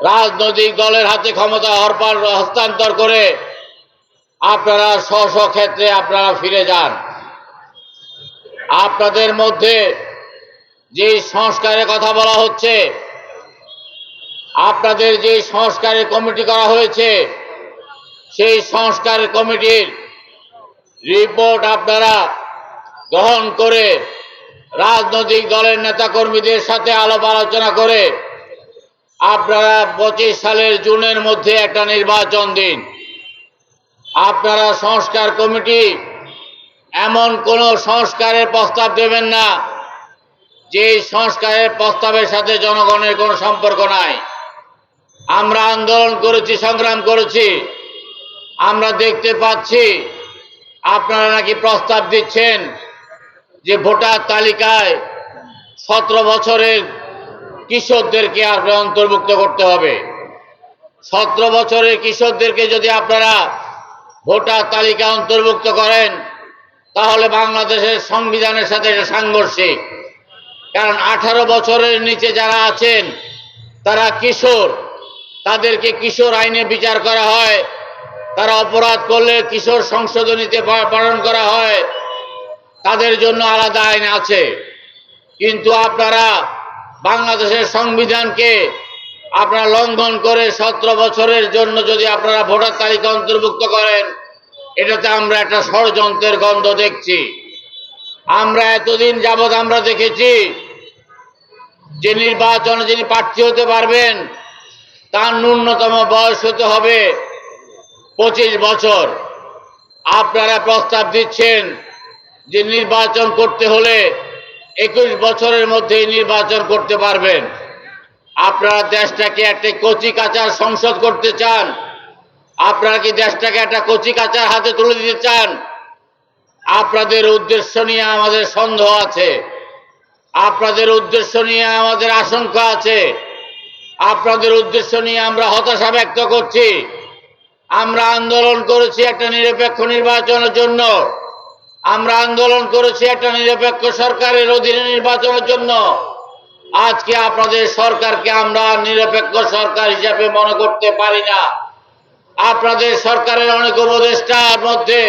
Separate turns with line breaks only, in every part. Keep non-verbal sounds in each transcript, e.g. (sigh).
রাজনৈতিক দলের হাতে ক্ষমতা হরপার হস্তান্তর করে আপনারা স্ব স্ব ক্ষেত্রে আপনারা ফিরে যান। আপনাদের মধ্যে যে সংস্কারের কথা বলা হচ্ছে, আপনাদের যে সংস্কারের কমিটি করা হয়েছে, সেই সংস্কার কমিটির রিপোর্ট আপনারা গ্রহণ করে রাজনৈতিক দলের নেতাকর্মীদের সাথে আলাপ আলোচনা করে আপনারা পঁচিশ সালের জুনের মধ্যে একটা নির্বাচন দিন। আপনারা সংস্কার কমিটি এমন কোন সংস্কারের প্রস্তাব দেবেন না যে সংস্কারের প্রস্তাবের সাথে জনগণের কোনো সম্পর্ক নাই। আমরা আন্দোলন করেছি, সংগ্রাম করেছি। আমরা দেখতে পাচ্ছি আপনারা নাকি প্রস্তাব দিচ্ছেন যে ভোটার তালিকায় সতেরো বছরের কিশোরদেরকে আপনার অন্তর্ভুক্ত করতে হবে। সতেরো বছরের কৃষকদেরকে যদি আপনারা ভোটার তালিকা অন্তর্ভুক্ত করেন, তাহলে বাংলাদেশের সংবিধানের সাথে এটা সাংঘর্ষিক। কারণ আঠারো বছরের নিচে যারা আছেন, তারা কিশোর। তাদেরকে কিশোর আইনে বিচার করা হয়। তারা অপরাধ করলে কিশোর সংশোধনীতে পালন করা হয়। তাদের জন্য আলাদা আইন আছে। কিন্তু আপনারা বাংলাদেশের সংবিধানকে আপনারা লঙ্ঘন করে সতেরো বছরের জন্য যদি আপনারা ভোটার তালিকা অন্তর্ভুক্ত করেন, এটাতে আমরা একটা ষড়যন্ত্রের গন্ধ দেখছি। আমরা এতদিন যাবৎ আমরা দেখেছি যে নির্বাচনে যিনি প্রার্থী হতে পারবেন, তার ন্যূনতম বয়স হতে হবে পঁচিশ বছর। আপনারা প্রস্তাব দিচ্ছেন যে নির্বাচন করতে হলে একুশ বছরের মধ্যেই নির্বাচন করতে পারবেন। আপনারা দেশটাকে একটা কচি কাচার সংসদ করতে চান। আপনারা কি দেশটাকে একটা কচি কাচার হাতে তুলে দিতে চান? আপনাদের উদ্দেশ্য নিয়ে আমাদের সন্দেহ আছে। আপনাদের উদ্দেশ্য নিয়ে আমাদের আশঙ্কা আছে। আপনাদের উদ্দেশ্য নিয়ে আমরা হতাশা ব্যক্ত করছি। আমরা আন্দোলন করেছি একটা নিরপেক্ষ নির্বাচনের জন্য। আমরা আন্দোলন করেছি একটা নিরপেক্ষ সরকারের অধীনে নির্বাচনের জন্য। আজকে আপনাদের সরকারকে আমরা নিরপেক্ষ সরকার হিসাবে মনে করতে পারি না। আপনাদের সরকারের অনেক উপদেষ্টার মধ্যে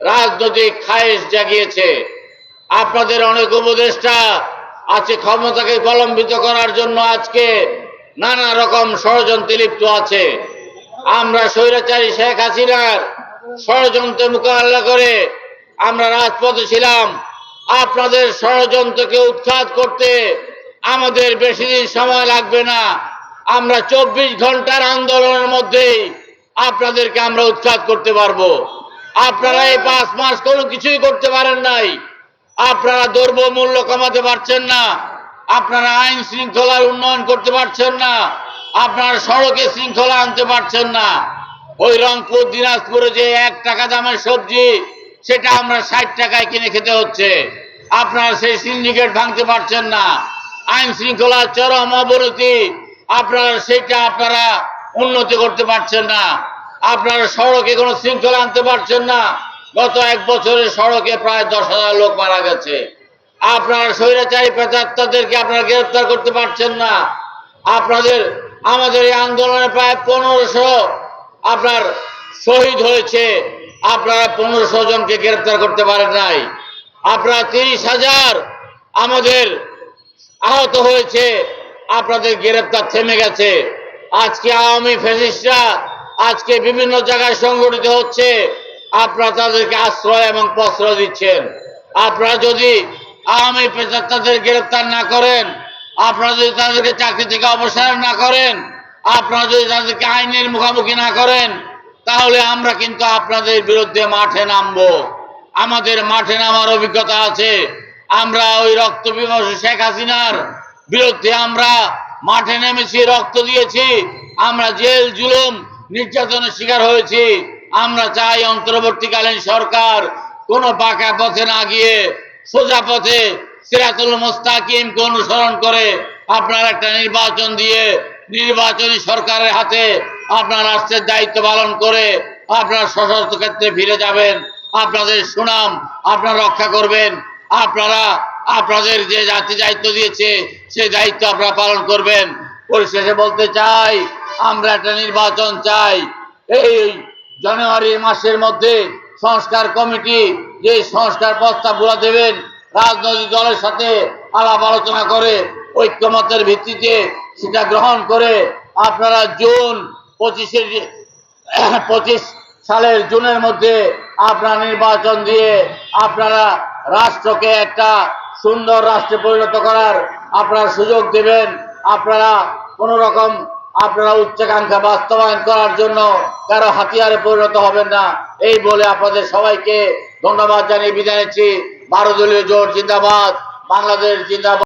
রাজনৈতিক খায়েশ জাগিয়েছে। আপনাদের অনেক উপদেষ্টা আছে ক্ষমতাকে প্রলম্বিত করার জন্য আজকে নানা রকম ষড়যন্ত্রে লিপ্ত আছে। আমরা স্বৈরাচারী শেখ হাসিনার ষড়যন্ত্রে মোকাবেলা করে আমরা রাজপথে ছিলাম। আপনাদের ষড়যন্ত্রকে উৎখাত করতে আমাদের বেশি দিন সময় লাগবে না। আমরা চব্বিশ ঘণ্টার আন্দোলনের মধ্যেই আপনাদেরকে আমরা উৎখাত করতে পারব। আপনারা এই পাঁচ মাস কোনো কিছুই করতে পারেন নাই। আপনারা দ্রব্য মূল্য কমাতে পারছেন না। আপনারা আইন শৃঙ্খলার উন্নয়ন করতে পারছেন না। আপনারা সড়কে শৃঙ্খলা আনতে পারছেন না। ওই রংপুর, দিনাজপুরে যে এক টাকা দামের সবজি সেটা আমরা ষাট টাকায় কিনে খেতে হচ্ছে। আপনারা সেই সিন্ডিকেট ভাঙতে পারছেন না। আইন শৃঙ্খলা চরম অবনতি। আপনারা সেটা আপনারা উন্নতি করতে পারছেন না। আপনারা সড়কে কোনো শৃঙ্খলা আনতে পারছেন না। গত এক বছরে সড়কে প্রায় দশ হাজার লোক মারা গেছে। আপনারা স্বৈরাচারী পেঁচাত্তাদেরকে আপনারা গ্রেফতার করতে পারছেন না। আপনাদের, আমাদের এই আন্দোলনে প্রায় পনেরোশো আপনার শহীদ হয়েছে। আপনারা পনেরোশো জনকে গ্রেফতার করতে পারেন নাই। আপনারা তিরিশ হাজার আমাদের আহত হয়েছে, আপনাদের গ্রেপ্তার থেমে গেছে। আজকে আওয়ামী ফ্যাসিস্টরা আজকে বিভিন্ন জায়গায় সংগঠিত হচ্ছে, আপনারা তাদেরকে আশ্রয় এবং প্রশ্রয় দিচ্ছেন। আপনারা যদি আওয়ামী পেশাদারদের গ্রেপ্তার না করেন, আপনারা যদি তাদেরকে চাকরি থেকে অবসর না করেন, আপনারা যদি তাদেরকে আইনের মুখোমুখি না করেন তাহলে আমরা কিন্তু আপনাদের বিরুদ্ধে মাঠে নামবো। আমাদের মাঠে নামার অভিজ্ঞতা আছে। আমরা ওই রক্ত বিমর্ষ শেখ হাসিনার বিরুদ্ধে আমরা মাঠে নেমেছি, রক্ত দিয়েছি। আমরা জেল, জুলুম, নির্যাতনের শিকার হয়েছি। আমরা চাই অন্তর্বর্তীকালীন সরকার কোনো বাঁকা পথে না গিয়ে সোজা পথে সিরাতুল মোস্তাকিমকে অনুসরণ করে আপনার একটা নির্বাচন দিয়ে নির্বাচনী সরকারের হাতে আপনার রাষ্ট্রের দায়িত্ব পালন করে আপনার সশস্ত্র ক্ষেত্রে ফিরে যাবেন, আপনাদের সুনাম আপনারা রক্ষা করবেন, আপনারা, আপনাদের যে জাতি দায়িত্ব দিয়েছে, সেই দায়িত্ব আপনারা পালন করবেন। পরিশেষে বলতে চাই, আমরা একটা নির্বাচন চাই। এই জানুয়ারি মাসের মধ্যে সংস্কার কমিটি যে সংস্কার প্রস্তাবগুলো দেবেন, রাজনৈতিক দলের সাথে আলাপ আলোচনা করে ঐক্যমতের ভিত্তিতে সেটা গ্রহণ করে আপনারা জুন পঁচিশে (coughs) পঁচিশ সালের জুনের মধ্যে আপনারা নির্বাচন দিয়ে আপনারা রাষ্ট্রকে একটা সুন্দর রাষ্ট্রে পরিণত করার আপনারা সুযোগ দেবেন। আপনারা কোন রকম আপনারা উচ্চাকাঙ্ক্ষা বাস্তবায়ন করার জন্য কারও হাতিয়ারে পরিণত হবেন না। এই বলে আপনাদের সবাইকে ধন্যবাদ জানিয়ে বিদায় নিচ্ছি। দলীয় জোট জিন্দাবাদ, বাংলাদেশ জিন্দাবাদ।